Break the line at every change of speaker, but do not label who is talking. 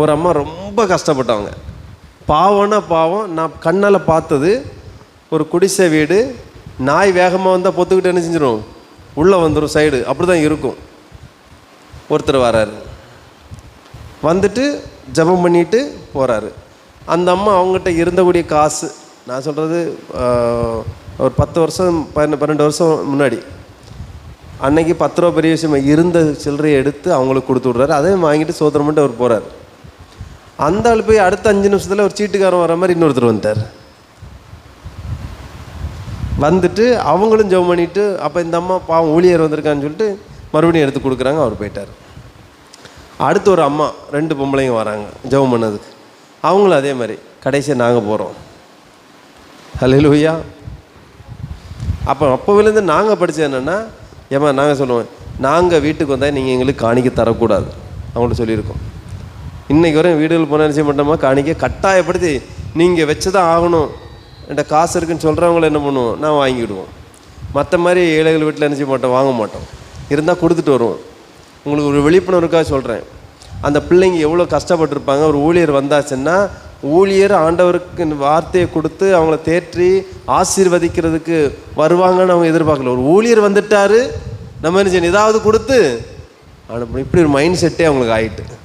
ஒரு அம்மா ரொம்ப கஷ்டப்பட்டவங்க. பாவம்னா பாவம் நான் கண்ணால் பார்த்தது ஒரு குடிசை வீடு நாய் வேகமாக வந்தால் பொத்துக்கிட்டு என்ன செஞ்சிடும் உள்ளே வந்துடும் சைடு அப்படி தான் இருக்கும். ஒருத்தர் வராரு. வந்துட்டு ஜெபம் பண்ணிட்டு போகிறாரு அந்த அம்மா அவங்ககிட்ட இருந்தக்கூடிய காசு நான் சொல்கிறது ஒரு பத்து வருஷம் பன்ன பன்னெண்டு வருஷம் முன்னாடி. அன்னைக்கு பத்து ரூபா பெரிய விஷயமா இருந்த சில்லறையை எடுத்து அவங்களுக்கு கொடுத்து விட்றாரு. அதையும் வாங்கிட்டு சோதனை பண்ணிட்டு அவர் போகிறார் அந்த ஆள் போய் அடுத்த அஞ்சு நிமிஷத்தில் ஒரு சீட்டுக்காரன் வர மாதிரி இன்னொருத்தர் வந்துட்டார். வந்துட்டு அவங்களும் ஜெபம் பண்ணிட்டு அப்போ இந்த அம்மா பாவம் ஊழியர் வந்திருக்கான்னு சொல்லிட்டு மறுபடியும் எடுத்து கொடுக்குறாங்க அவர் போயிட்டார். அடுத்து ஒரு அம்மா ரெண்டு பொம்பளைங்க வராங்க ஜெபம் பண்ணதுக்கு. அவங்களும் அதே மாதிரி கடைசியாக நாங்கள் போகிறோம் ஹலோ ஹalleluya. அப்போ அப்போவிலேருந்து நாங்கள் படித்தது என்னென்னா ஏமா நாங்கள் சொல்லுவோம் நாங்கள் வீட்டுக்கு வந்தால் நீங்கள் எங்களுக்கு காணிக்க தரக்கூடாது. அவங்கள்ட்ட சொல்லியிருக்கோம். இன்றைக்கி வரையும் வீடுகள் போனால் என்ன செய்ய மாட்டோமா? காணிக்க கட்டாயப்படுத்தி நீங்கள் வச்சு தான் ஆகணும். என்கிட்ட காசு இருக்குன்னு சொல்கிறவங்கள என்ன பண்ணுவோம்? நான் வாங்கிவிடுவோம் மற்ற மாதிரி ஏழைகள் வீட்டில் என்ன செய்ய மாட்டோம்? வாங்க மாட்டோம். இருந்தால் கொடுத்துட்டு வருவோம். உங்களுக்கு ஒரு விழிப்புணர்வுக்காக சொல்கிறேன் அந்த பிள்ளைங்க எவ்வளோ கஷ்டப்பட்டிருப்பாங்க? ஒரு ஊழியர் வந்தாச்சுன்னா ஊழியர் ஆண்டவருக்கு வார்த்தையை கொடுத்து அவங்கள தேற்றி ஆசீர்வதிக்கிறதுக்கு வருவாங்கன்னு அவங்க எதிர்பார்க்கல. ஒரு ஊழியர் வந்துட்டாரு நம்ம என்ன செய்யணும்? ஏதாவது கொடுத்து அனுப்பணும் இப்படி ஒரு மைண்ட் செட்டே அவங்களுக்கு ஆகிட்டு